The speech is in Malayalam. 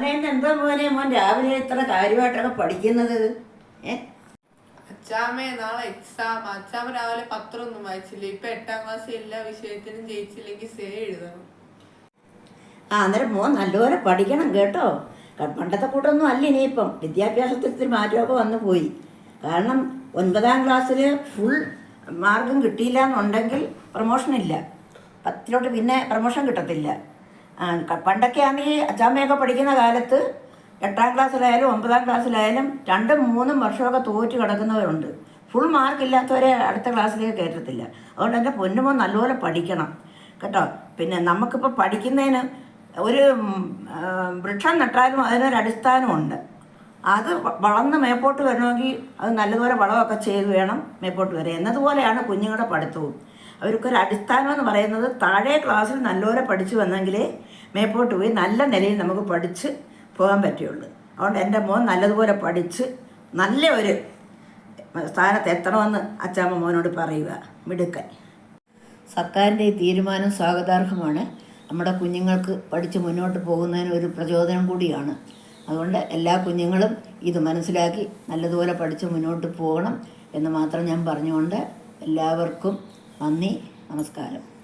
മോനെ എന്താ മോനെ? മോൻ രാവിലെ ഇത്ര കാര്യമായിട്ടൊക്കെ പഠിക്കുന്നത്? ഏ? അച്ചാമ്മേ നാളെ എക്സാം അച്ചാമ്മ രാവിലെ പത്രമൊന്നും വായിച്ചില്ല. ഇപ്പൊ എട്ടാം ക്ലാസ് എല്ലാ വിഷയത്തിനും ജയിച്ചില്ലെങ്കിൽ സേ എഴുതണം. ആ അന്നേരം മോൻ നല്ലപോലെ പഠിക്കണം കേട്ടോ. പണ്ടത്തെ കൂട്ടൊന്നും അല്ല ഇനിയിപ്പം. വിദ്യാഭ്യാസത്തിൽ ഇത്തിരി മാറ്റമൊക്കെ വന്നു പോയി. കാരണം ഒൻപതാം ക്ലാസ്സിൽ ഫുൾ മാർക്കും കിട്ടിയില്ല എന്നുണ്ടെങ്കിൽ പ്രൊമോഷൻ ഇല്ല. പത്തിലോട്ട് പിന്നെ പ്രൊമോഷൻ കിട്ടത്തില്ല. പണ്ടൊക്കെ ആണെങ്കിൽ അച്ചാമ്മയൊക്കെ പഠിക്കുന്ന കാലത്ത് എട്ടാം ക്ലാസ്സിലായാലും ഒമ്പതാം ക്ലാസ്സിലായാലും രണ്ടും മൂന്നും വർഷമൊക്കെ തോറ്റ് കിടക്കുന്നവരുണ്ട്. ഫുൾ മാർക്ക് ഇല്ലാത്തവരെ അടുത്ത ക്ലാസ്സിലേക്ക് കയറ്റത്തില്ല. അതുകൊണ്ട് എന്റെ പൊന്നുമോ നല്ലപോലെ പഠിക്കണം. കേട്ടോ? പിന്നെ നമുക്കിപ്പോൾ പഠിക്കുന്നതിന് ഒരു വൃക്ഷം നട്ടാലും അതിനൊരു അടിസ്ഥാനമുണ്ട്. അത് വളർന്ന് മേപ്പോട്ട് വരണമെങ്കിൽ അത് നല്ലതുപോലെ വളമൊക്കെ ചെയ്ത് വേണം മേപ്പോട്ട് വരാൻ. എന്നതുപോലെയാണ് കുഞ്ഞുങ്ങളുടെ പഠിത്തവും. അവർക്കൊരു അടിസ്ഥാനം എന്ന് പറയുന്നത് താഴെ ക്ലാസ്സിൽ നല്ലോരെ പഠിച്ചു വന്നെങ്കിലേ മേപ്പോട്ട് പോയി നല്ല നിലയിൽ നമുക്ക് പഠിച്ച് പോകാൻ പറ്റുള്ളൂ. അതുകൊണ്ട് എന്റെ മോൻ നല്ലതുപോലെ പഠിച്ച് നല്ല ഒരു സ്ഥാനത്ത് എത്തണമെന്ന് അച്ചാമ്മ മോനോട് പറയുക. മിടുക്കൻ. സർക്കാരിന്റെ ഈ തീരുമാനം സ്വാഗതാർഹമാണ്. നമ്മുടെ കുഞ്ഞുങ്ങൾക്ക് പഠിച്ച് മുന്നോട്ട് പോകുന്നതിന് ഒരു പ്രചോദനം കൂടിയാണ്. അതുകൊണ്ട് എല്ലാ കുഞ്ഞുങ്ങളും ഇത് മനസ്സിലാക്കി നല്ലതുപോലെ പഠിച്ച് മുന്നോട്ട് പോകണം എന്ന് മാത്രം ഞാൻ പറഞ്ഞുകൊണ്ട് എല്ലാവർക്കും നന്ദി നമസ്കാരം.